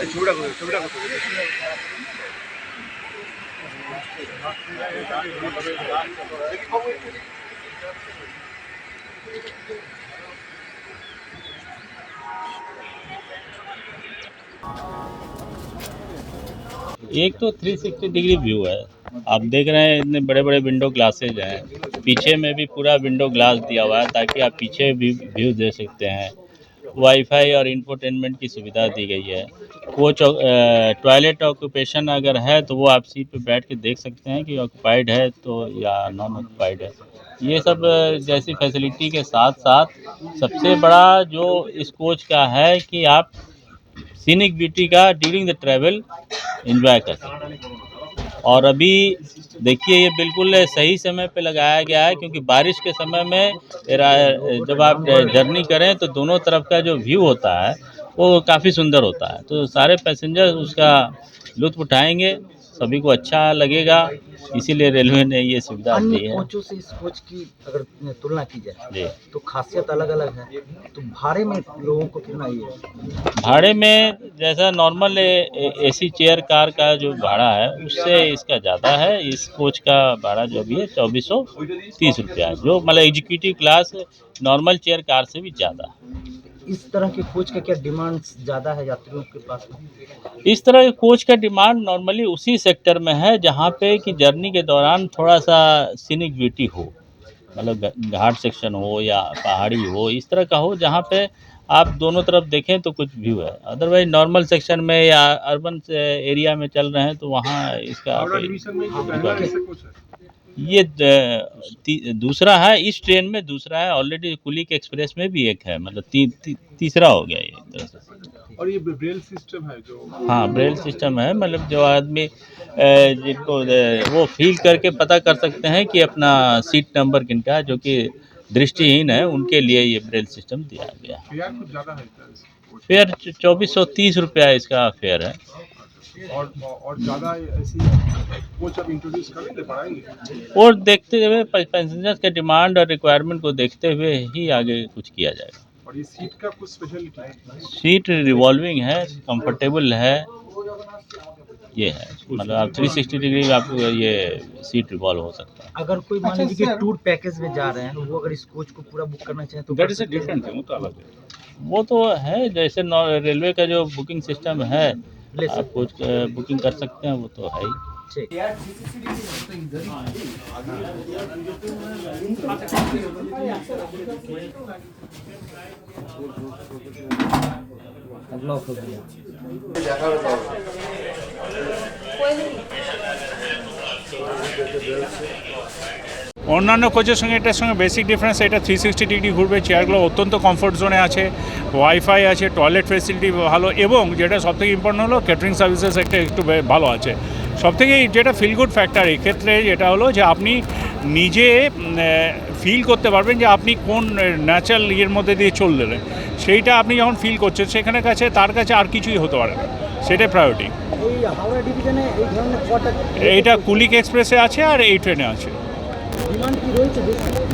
এই ছবিটা করো ছবিটা করো। एक तो 360 डिग्री व्यू है। आप देख रहे हैं, इतने बड़े बड़े विंडो ग्लासेज हैं। पीछे में भी पूरा विंडो ग्लास दिया हुआ है, ताकि आप पीछे भी व्यू दे सकते हैं। वाईफाई और इंफोटेनमेंट की सुविधा दी गई है। कोच टॉयलेट ऑक्यूपेशन अगर है तो वो आप सीट पे बैठ के देख सकते हैं कि ऑक्यूपाइड है तो या नॉन ऑक्यूपाइड है। ये सब जैसी फैसिलिटी के साथ साथ सबसे बड़ा जो इस कोच का है कि आप सीनिक ब्यूटी का ड्यूरिंग द ट्रैवल इन्जॉय कर सकते और अभी देखिए ये बिल्कुल सही समय पे लगाया गया है क्योंकि बारिश के समय में जब आप जर्नी करें तो दोनों तरफ़ का जो व्यू होता है, वो काफ़ी सुंदर होता है। तो सारे पैसेंजर उसका लुत्फ उठाएँगे। सभी को अच्छा लगेगा इसीलिए रेलवे ने ये सुविधा दी है। कोचों से इस कोच की अगर तुलना की जाए तो खासियत अलग अलग है। तो भाड़े में लोगों को कितना ये भाड़े में जैसा नॉर्मल एसी चेयर कार का जो भाड़ा है उससे इसका ज़्यादा है। इस कोच का भाड़ा जो भी है चौबीस सौ तीस रुपया जो मतलब executive class normal chair car से भी ज़्यादा है। इस तरह के कोच का क्या डिमांड ज़्यादा है यात्रियों के पास? में इस तरह के कोच का डिमांड नॉर्मली उसी सेक्टर में है जहाँ पे कि जर्नी के दौरान थोड़ा सा सीनिक ब्यूटी हो मतलब घाट सेक्शन हो या पहाड़ी हो इस तरह का हो जहाँ पे आप दोनों तरफ़ देखें तो कुछ व्यू है। अदरवाइज़ नॉर्मल सेक्शन में या अर्बन एरिया में चल रहे हैं तो वहाँ इसका कोई- ये ती, दूसरा है इस ट्रेन में दूसरा है ऑलरेडी कुलिक एक्सप्रेस में भी एक है मतलब ती, ती, तीसरा हो गया ये एक तरह से। और ये ब्रेल सिस्टम है जो? हाँ ब्रेल सिस्टम है मतलब जो आदमी जिनको वो फील करके पता कर सकते हैं कि अपना सीट नंबर किनका है जो कि दृष्टिहीन है उनके लिए ये ब्रेल सिस्टम दिया गया है। है फेयर चौबीस सौ तीस रुपया इसका फेयर है। और और ज़्यादा ऐसी कोच अब इंट्रोड्यूस करेंगे बढ़ाएँगे और देखते हुए पैसेंजर्स के डिमांड और रिक्वायरमेंट को देखते हुए ही आगे कुछ किया जाएगा। और ये सीट का कुछ स्पेशलिटी है? सीट रिवॉल्विंग है कंफर्टेबल है ये है। मतलब आप 360 डिग्री आपको ये सीट रिवॉल्व हो सकता है। अगर कोई मान लीजिए कि टूर पैकेज में जा रहे हैं तो वो अगर इस कोच को पूरा बुक करना चाहें तो that is a different thing वो तो अलग है। वो तो है जैसे रेलवे का जो बुकिंग सिस्टम है आप कुछ बुकिंग कर सकते हैं वो तो है ही। অন্যান্য কোচের সঙ্গে এটার সঙ্গে বেসিক ডিফারেন্স এটা থ্রি সিক্সটি ডিগ্রি ঘুরবে চেয়ারগুলো অত্যন্ত কমফোর্ট জোনে আছে ওয়াইফাই আছে টয়লেট ফেসিলিটি ভালো এবং যেটা সবথেকে ইম্পর্টেন্ট হলো ক্যাটারিং সার্ভিসেস একটা একটু ভালো আছে। সবথেকে যেটা ফিল গুড ফ্যাক্টর এক্ষেত্রে যেটা হলো যে আপনি নিজে ফিল করতে পারবেন যে আপনি কোন ন্যাচারাল ইয়ের মধ্যে দিয়ে চললেন। সেইটা আপনি যখন ফিল করছেন সেখানে কাছে তার কাছে আর কিছুই হতে পারে না। সেটাই প্রায়োরিটি এইটা কুলিক এক্সপ্রেসে আছে আর এই ট্রেনে আছে।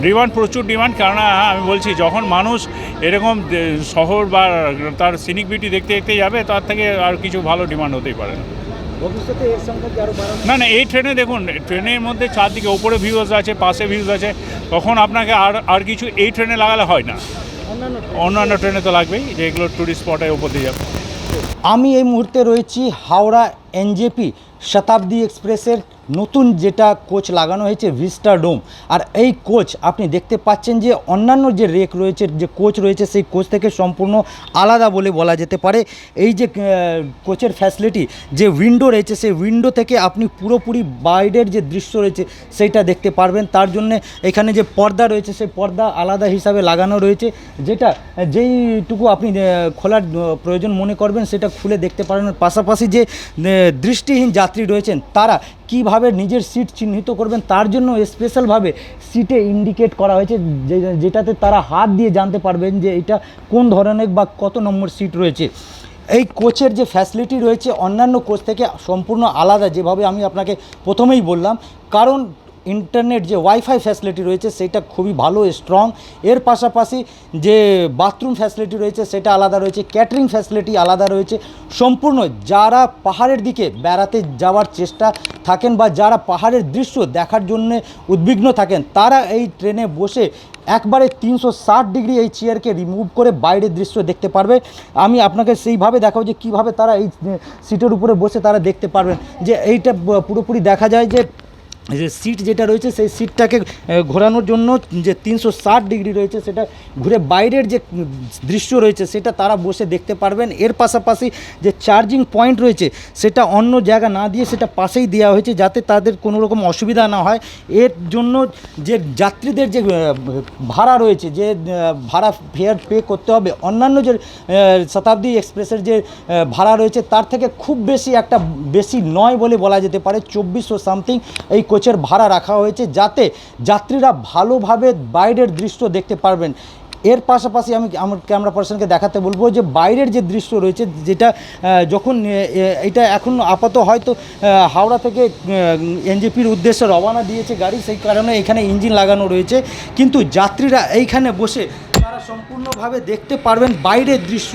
ডিমান্ড প্রচুর ডিমান্ড কেননা আমি বলছি যখন মানুষ এরকম শহর বা তার সিনিক বিউটি দেখতে দেখতে যাবে তার থেকে আর কিছু ভালো ডিমান্ড হতেই পারে না। না না এই ট্রেনে দেখুন ট্রেনের মধ্যে চারদিকে ওপরে ভিউজ আছে পাশে ভিউজ আছে তখন আপনাকে আর আর কিছু এই ট্রেনে লাগালে হয় না। অন্যান্য অন্যান্য ট্রেনে তো লাগবেই যে এগুলো ট্যুরিস্ট স্পটে ওপর দিয়ে যাবে। আমি এই মুহূর্তে রয়েছি হাওড়া এনজেপি শতাব্দী এক্সপ্রেসের নতুন যেটা কোচ লাগানো হয়েছে, ভিস্টা ডোম। আর এই কোচ, আপনি দেখতে পাচ্ছেন যে অন্যান্য যে রেক রয়েছে, যে কোচ রয়েছে, সেই কোচ থেকে সম্পূর্ণ আলাদা বলে বলা যেতে পারে। এই যে কোচের ফ্যাসিলিটি যে উইন্ডো রয়েছে, সেই উইন্ডো থেকে আপনি পুরোপুরি বাইরের যে দৃশ্য রয়েছে, সেইটা দেখতে পারবেন। তার জন্য এখানে যে পর্দা রয়েছে, সেই পর্দা আলাদা হিসাবে লাগানো রয়েছে, যেটা যেইটুকু আপনি খোলার প্রয়োজন মনে করবেন, সেটা খুলে দেখতে পারেন। পাশাপাশি যে দৃষ্টিহীন যাত্রী রয়েছেন, তারা কীভাবে নিজের সিট চিহ্নিত করবেন, তার জন্য স্পেশালভাবে সিটে ইন্ডিকেট করা হয়েছে যেটাতে তারা হাত দিয়ে জানতে পারবেন যে এটা কোন ধরনের বা কত নম্বর সিট রয়েছে। এই কোচের যে ফ্যাসিলিটি রয়েছে, অন্যান্য কোচ থেকে সম্পূর্ণ আলাদা, যেভাবে আমি আপনাকে প্রথমেই বললাম। কারণ ইন্টারনেট যে ওয়াইফাই ফ্যাসিলিটি রয়েছে সেটা খুবই ভালো স্ট্রং এর পাশাপাশি যে বাথরুম ফ্যাসিলিটি রয়েছে সেটা আলাদা রয়েছে ক্যাটারিং ফ্যাসিলিটি আলাদা রয়েছে। সম্পূর্ণ যারা পাহাড়ের দিকে বেড়াতে যাওয়ার চেষ্টা থাকেন বা যারা পাহাড়ের দৃশ্য দেখার জন্য উদ্বিগ্ন থাকেন, তারা এই ট্রেনে বসে একবারে তিনশো ষাট ডিগ্রি এই চেয়ারকে রিমুভ করে বাইরের দৃশ্য দেখতে পারবে। আমি আপনাকে সেইভাবে দেখাবো যে কীভাবে তারা এই সিটের উপরে বসে তারা দেখতে পারবেন। যে এইটা পুরোপুরি দেখা যায় যে যে সিট যেটা রয়েছে, সেই সিটটাকে ঘোরানোর জন্য যে তিনশো ষাট ডিগ্রি রয়েছে, সেটা ঘুরে বাইরের যে দৃশ্য রয়েছে, সেটা তারা বসে দেখতে পারবেন। এর পাশাপাশি যে চার্জিং পয়েন্ট রয়েছে, সেটা অন্য জায়গা না দিয়ে সেটা পাশেই দেওয়া হয়েছে, যাতে তাদের কোনো রকম অসুবিধা না হয়। এর জন্য যে যাত্রীদের যে ভাড়া রয়েছে, যে ভাড়া ফেয়ার পে করতে হবে, অন্যান্য যে শতাব্দী এক্সপ্রেসের যে ভাড়া রয়েছে, তার থেকে খুব বেশি একটা বেশি নয় বলে বলা যেতে পারে, চব্বিশশো সামথিং এই কোচের ভাড়া রাখা হয়েছে যাতে যাত্রীরা ভালোভাবে বাইরের দৃশ্য দেখতে পারবেন। এর পাশাপাশি আমি আমার ক্যামেরা পার্সনকে দেখাতে বলব যে বাইরের যে দৃশ্য রয়েছে, যেটা যখন এটা এখন আপাত হয়তো হাওড়া থেকে এনজেপির উদ্দেশ্যে রওনা দিয়েছে গাড়ি, সেই কারণে এখানে ইঞ্জিন লাগানো রয়েছে। কিন্তু যাত্রীরা এইখানে বসে সম্পূর্ণভাবে দেখতে পারবেন বাইরের দৃশ্য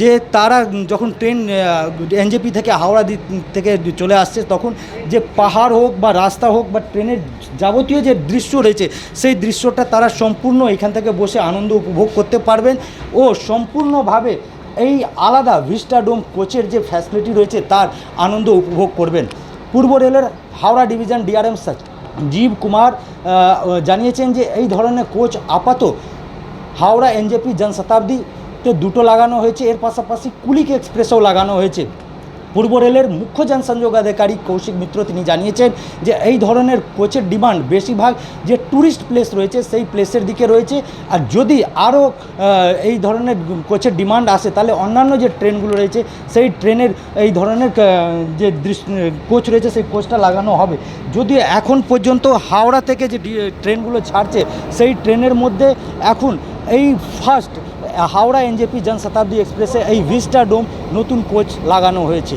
যে তারা যখন ট্রেন এনজেপি থেকে হাওড়া দি- থেকে চলে আসছে, তখন যে পাহাড় হোক বা রাস্তা হোক বা ট্রেনের যাবতীয় যে দৃশ্য রয়েছে, সেই দৃশ্যটা তারা সম্পূর্ণ এখান থেকে বসে আনন্দ উপভোগ করতে পারবেন ও সম্পূর্ণভাবে এই আলাদা ভিস্টাডোম কোচের যে ফ্যাসিলিটি রয়েছে, তার আনন্দ উপভোগ করবেন। পূর্ব রেলের হাওড়া ডিভিশন ডিআরএম জীব কুমার জানিয়েছেন যে এই ধরনের কোচ আপাতত হাওড়া এনজেপি জনশতাব্দীতে দুটো লাগানো হয়েছে, এর পাশাপাশি কুলিক এক্সপ্রেসও লাগানো হয়েছে। পূর্ব রেলের মুখ্য জনসংযোগ জনসংযোগাধিকারী কৌশিক মিত্র তিনি জানিয়েছেন যে এই ধরনের কোচের ডিমান্ড বেশিরভাগ যে ট্যুরিস্ট প্লেস রয়েছে সেই প্লেসের দিকে রয়েছে। আর যদি আরও এই ধরনের কোচের ডিমান্ড আসে, তাহলে অন্যান্য যে ট্রেনগুলো রয়েছে, সেই ট্রেনের এই ধরনের যে কোচ রয়েছে, সেই কোচটা লাগানো হবে। যদি এখন পর্যন্ত হাওড়া থেকে যে ট্রেনগুলো ছাড়ছে, সেই ট্রেনের মধ্যে এখন এই ফার্স্ট হাওড়া এনজেপি জনশতাব্দী এক্সপ্রেসে এই ভিস্টা ডোম নতুন কোচ লাগানো হয়েছে।